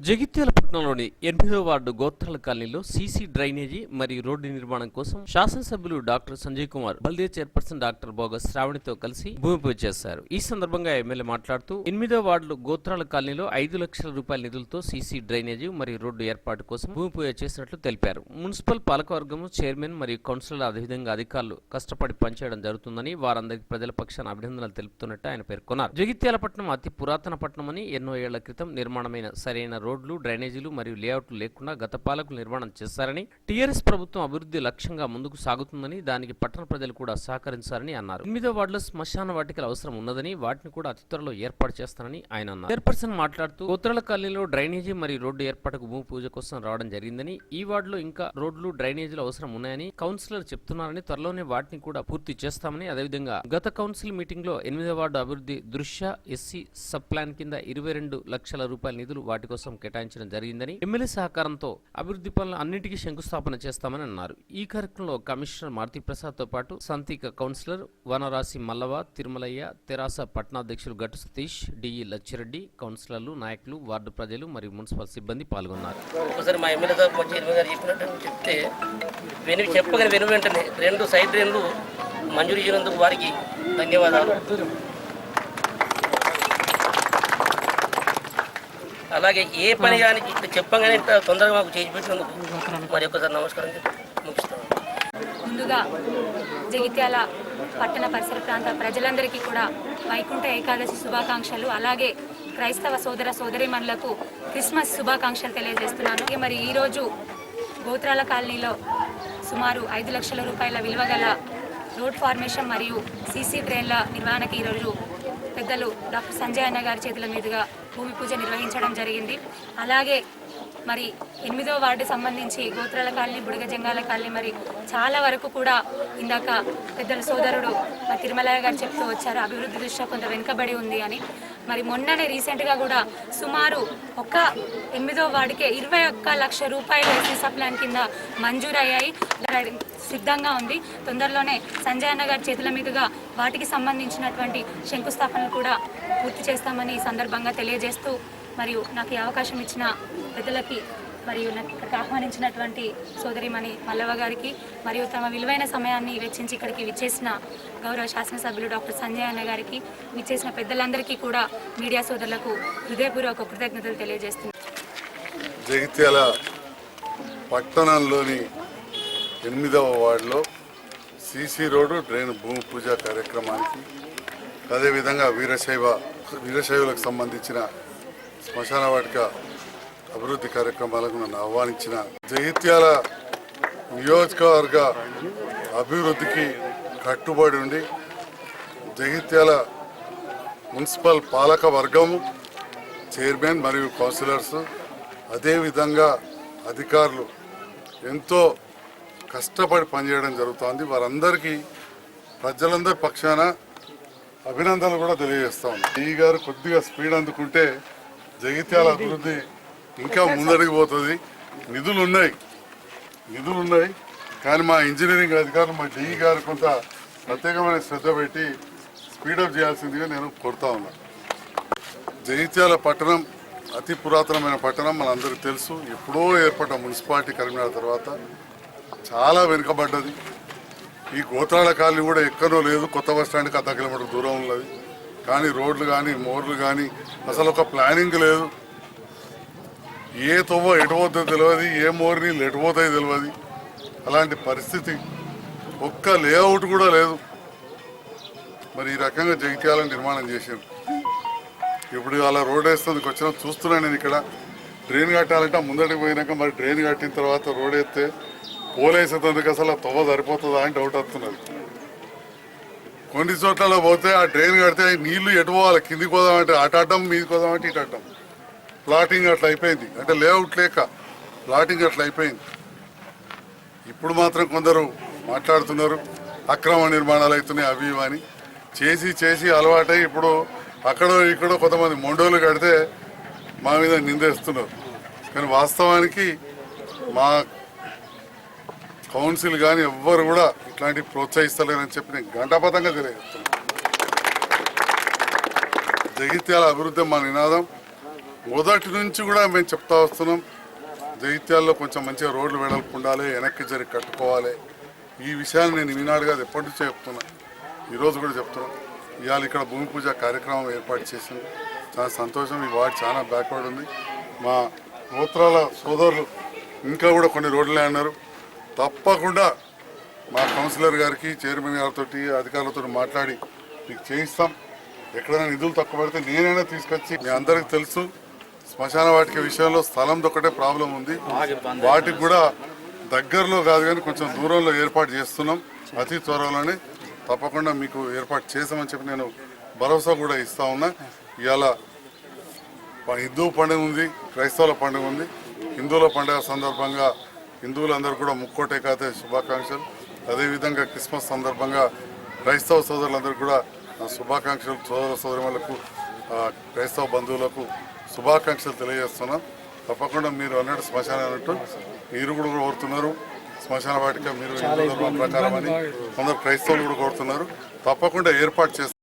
జగిత్యాల పట్టణంలోని ఎనిమిదో వార్డు గోత్రాల కాలనీలో సీసీ డ్రైనేజీ మరియు రోడ్డు నిర్మాణం కోసం శాసనసభ్యులు doctor Sanjay Kumar Balde chairperson doctor Boga శ్రావణితో కలిసి భూమి పూజ చేశారు. ఈ సందర్భంగా ఎమ్మెల్యే మాట్లాడుతూ ఎనిమిదో వార్డు గోత్రాల కాలనీలో ఐదు లక్షల రూపాయల నిధులతో సీసీ డ్రైనేజీ మరియు రోడ్డు ఏర్పాటు కోసం భూమి పూజ చేసినట్లు తెలిపారు. మున్సిపల్ పాలకవర్గం చైర్మన్ మరియు కౌన్సిలర్ అదేవిధంగా అధికారులు కష్టపడి పనిచేయడం జరుగుతుందని వారందరికీ ప్రజల పక్షాన అభినందనలు తెలుపుతున్నట్టు ఆయన పేర్కొన్నారు. జగిత్యాల పట్టణం అతి పురాతన పట్టణమని ఎన్నో ఏళ్ళ క్రితం నిర్మాణమైన సరైన రోడ్లు డ్రైనేజీలు మరియు లేఅవుట్లు లేకుండా గత పాలకులు నిర్మాణం చేశారని టీఆర్ఎస్ ప్రభుత్వం అభివృద్ధి లక్ష్యంగా ముందుకు సాగుతుందని దానికి పట్టణ ప్రజలు కూడా సహకరించారని అన్నారు. ఎనిమిదో వార్డులో శ్మశాన వాటికల అవసరం ఉన్నదని వాటిని కూడా అతి త్వరలో ఏర్పాటు చేస్తానని ఆయన అన్నారు. చైర్పర్సన్ మాట్లాడుతూ ఉత్తరాల కాలనీలో డ్రైనేజీ మరియు రోడ్డు ఏర్పాటుకు భూమి పూజ కోసం రావడం జరిగిందని ఈ వార్డులో ఇంకా రోడ్లు డ్రైనేజీలు అవసరం ఉన్నాయని కౌన్సిలర్ చెప్తున్నారని త్వరలోనే వాటిని కూడా పూర్తి చేస్తామని అదేవిధంగా గత కౌన్సిల్ మీటింగ్లో ఎనిమిదో వార్డు అభివృద్ధి దృశ్య ఎస్సీ సబ్ ప్లాన్ కింద ఇరవై రెండు లక్షల రూపాయల నిధులు వాటి కోసం కేటాయించడం జరిగిందని ఎమ్మెల్యే సహకారంతో అభివృద్ధి పనులు అన్నింటికీ శంకుస్థాపన చేస్తామని అన్నారు. ఈ కార్యక్రమంలో కమిషనర్ మారుతి ప్రసాద్తో పాటు సంతీక కౌన్సిలర్ వనరాశి మల్లవ తిరుమలయ్య తెరాస పట్టణాధ్యక్షులు గట్టు సతీష్ డిఈ లచ్చిరెడ్డి కౌన్సిలర్లు నాయకులు వార్డు ప్రజలు మరియు మున్సిపల్ సిబ్బంది పాల్గొన్నారు. ఒకసారి మా ఎమ్మెల్యే గారు చెప్పినట్టు చెప్తే వెను చెప్పగానే వెను వెంటనే రెండు సైడ్ రెండు మంజూరు చేయనందుకు వారికి ధన్యవాదాలు. అలాగే ఏ పని కానీ ఇట్లా చెప్పగానే ఇంత తొందరగా మాకు చేసి పెట్టినందుకు మరి ఒకసారి నమస్కారం ముగిస్తాను. ముందుగా జగిత్యాల పట్టణ పరిసర ప్రాంత ప్రజలందరికీ కూడా వైకుంఠ ఏకాదశి శుభాకాంక్షలు అలాగే క్రైస్తవ సోదర సోదరిమణులకు క్రిస్మస్ శుభాకాంక్షలు తెలియజేస్తున్నాను. మరి ఈరోజు గోత్రాల కాలనీలో సుమారు ఐదు లక్షల రూపాయల విలువ గల రోడ్ ఫార్మేషన్ మరియు సీసీ ట్రైన్ల నిర్వహణకి ఈరోజు పెద్దలు డాక్టర్ సంజయ్ అన్న గారి చేతుల మీదుగా భూమి పూజ నిర్వహించడం జరిగింది. అలాగే మరి ఎనిమిదో వార్డు సంబంధించి గోత్రాల కాలనీ బుడిగ జంగాల కాలనీ మరి చాలా వరకు కూడా ఇందాక పెద్దల సోదరుడు మరి తిరుమలయ్య గారు చెప్తూ వచ్చారు అభివృద్ధి దృష్ట్యా కొంత వెనుకబడి ఉంది అని. మరి మొన్ననే రీసెంట్గా కూడా సుమారు ఒక ఎనిమిదో వాడికే ఇరవై ఒక్క లక్ష రూపాయలు ఎస్ఎస్ఆ ప్లాన్ కింద మంజూరయ్యాయి. సిద్ధంగా ఉంది. తొందరలోనే సంజయ్ అన్న గారి చేతుల మీదుగా వాటికి సంబంధించినటువంటి శంకుస్థాపనలు కూడా పూర్తి చేస్తామని ఈ సందర్భంగా తెలియజేస్తూ మరియు నాకు ఈ అవకాశం ఇచ్చిన పెద్దలకి మరియు నాకు ఇక్కడికి ఆహ్వానించినటువంటి సోదరిమణి మల్లవ గారికి మరియు తమ విలువైన సమయాన్ని వెచ్చించి ఇక్కడికి విచ్చేసిన గౌరవ శాసనసభ్యులు డాక్టర్ సంజయ్ అన్న గారికి విచ్చేసిన పెద్దలందరికీ కూడా మీడియా సోదరులకు హృదయపూర్వక కృతజ్ఞతలు తెలియజేస్తున్నాను. జగిత్యాల పట్టణంలోని ఎనిమిదవ వార్డులో సీసీ రోడ్డు డ్రైన్ భూమి పూజ కార్యక్రమానికి అదేవిధంగా వీరశైవ వీరశైవులకు సంబంధించిన శ్మశాన వాటిక అభివృద్ధి కార్యక్రమాలకు నన్ను ఆహ్వానించిన జగిత్యాల నియోజకవర్గ అభివృద్ధికి కట్టుబడి ఉండి జగిత్యాల మున్సిపల్ పాలక వర్గం చైర్మన్ మరియు కౌన్సిలర్స్ అదేవిధంగా అధికారులు ఎంతో కష్టపడి పనిచేయడం జరుగుతోంది. వారందరికీ ప్రజలందరి పక్షాన అభినందనలు కూడా తెలియజేస్తాం ఈ గారు కొద్దిగా స్పీడ్ అందుకుంటే జగిత్యాల అభివృద్ధి ఇంకా ముందడికి పోతుంది నిధులు ఉన్నాయి నిధులు ఉన్నాయి కానీ మా ఇంజనీరింగ్ అధికారులు మా డిఈ గారు కొంత ప్రత్యేకమైన శ్రద్ధ పెట్టి స్పీడప్ చేయాల్సిందిగా నేను కోరుతా ఉన్నాను జగిత్యాల పట్టణం అతి పురాతనమైన పట్టణం మనందరికీ తెలుసు. ఎప్పుడో ఏర్పడ్డ మున్సిపాలిటీ కరీంనగర్ తర్వాత చాలా వెనుకబడ్డది. ఈ గోత్రాల కాలనీ కూడా ఎక్కడో లేదు. కొత్త బస్ స్టాండ్కి అర్ధ కిలోమీటర్ దూరం ఉన్నది. కానీ రోడ్లు కానీ మోర్లు కానీ అసలు ఒక ప్లానింగ్ లేదు. ఏ తొవ్వ ఎటు పోతుందో తెలియదు ఏ మోర్ నీళ్ళు ఎటుపోతాయో తెలియదు అలాంటి పరిస్థితి ఒక్క లేఅవుట్ కూడా లేదు. మరి ఈ రకంగా జగిత్యాల నిర్మాణం చేశారు. ఇప్పుడు అలా రోడ్ వేస్తుంది వచ్చిన చూస్తున్నాను నేను ఇక్కడ. డ్రైన్ కట్టాలంటే ముందటికి పోయినాక మరి డ్రైన్ కట్టిన తర్వాత రోడ్ ఎత్తే పోలేసేందుకు అసలు ఆ తొవ్వ సరిపోతుందా అని డౌట్ వస్తున్నది. కొన్ని చోట్ల పోతే ఆ డ్రైన్ కడితే నీళ్ళు ఎటు పోవాలి? కిందికి పోదామంటే అటు అడ్డం మీదకి పోదామంటే ఇటు అడ్డం. ప్లాటింగ్ అట్లా అయిపోయింది. అంటే లేఅవుట్ లేక ప్లాటింగ్ అట్లా అయిపోయింది. ఇప్పుడు మాత్రం కొందరు మాట్లాడుతున్నారు అక్రమ నిర్మాణాలు అవుతున్నాయి అవి అని. చేసి చేసి అలవాటై ఇప్పుడు అక్కడో ఇక్కడో కొంతమంది మొండోలు కడితే మా మీద నిందేస్తున్నారు. కానీ వాస్తవానికి మా కౌన్సిల్ కానీ ఎవ్వరు కూడా ఇట్లాంటివి ప్రోత్సహిస్తలేరని చెప్పి నేను గంటాపతంగా తెలియజేస్తున్నాను. జగిత్యాల అభివృద్ధి మా నినాదం. మొదటి నుంచి కూడా మేము చెప్తా వస్తున్నాం జగిత్యాల్లో కొంచెం మంచిగా రోడ్లు వెడల్పు ఉండాలి వెనక్కి జరిగి కట్టుకోవాలి. ఈ విషయాన్ని నేను ఈనాడు కాదు ఎప్పటి నుంచో చెప్తున్నా. ఈరోజు కూడా చెప్తున్నాం. ఇవాళ ఇక్కడ భూమి పూజ కార్యక్రమం ఏర్పాటు చేసింది చాలా సంతోషం. ఈ వార్డు చాలా బ్యాక్వర్డ్ ఉంది. మా గోత్రాల సోదరులు ఇంకా కూడా కొన్ని రోడ్లే అన్నారు. తప్పకుండా మా కౌన్సిలర్ గారికి చైర్మన్ గారితో అధికారులతో మాట్లాడి మీకు చేయిస్తాం. ఎక్కడైనా నిధులు తక్కువ పడితే నేనైనా తీసుకొచ్చి మీ అందరికి తెలుసు. శ్మశాన వాటిక విషయంలో స్థలం ఒకటే ప్రాబ్లం ఉంది. వాటికి కూడా దగ్గరలో కాదు కానీ కొంచెం దూరంలో ఏర్పాటు చేస్తున్నాం. అతి త్వరలోనే తప్పకుండా మీకు ఏర్పాటు చేసామని చెప్పి నేను భరోసా కూడా ఇస్తా ఉన్నా. ఇవాళ హిందూ పండుగ ఉంది క్రైస్తవుల పండుగ ఉంది. హిందువుల పండుగ సందర్భంగా హిందువులందరూ కూడా ముక్కోటే కాతే శుభాకాంక్షలు. అదేవిధంగా క్రిస్మస్ సందర్భంగా క్రైస్తవ సోదరులందరూ కూడా శుభాకాంక్షలు సోదర సోదరులకు క్రైస్తవ బంధువులకు శుభాకాంక్షలు తెలియజేస్తున్నాం. తప్పకుండా మీరు అన్నట్టు శ్మశానం అన్నట్టు మీరు కూడా కోరుతున్నారు. శ్మశాన వాటిక మీరు హిందూ ధర్మం ప్రకారం అని. కొందరు క్రైస్తవులు కూడా కోరుతున్నారు. తప్పకుండా ఏర్పాటు చేస్తాం.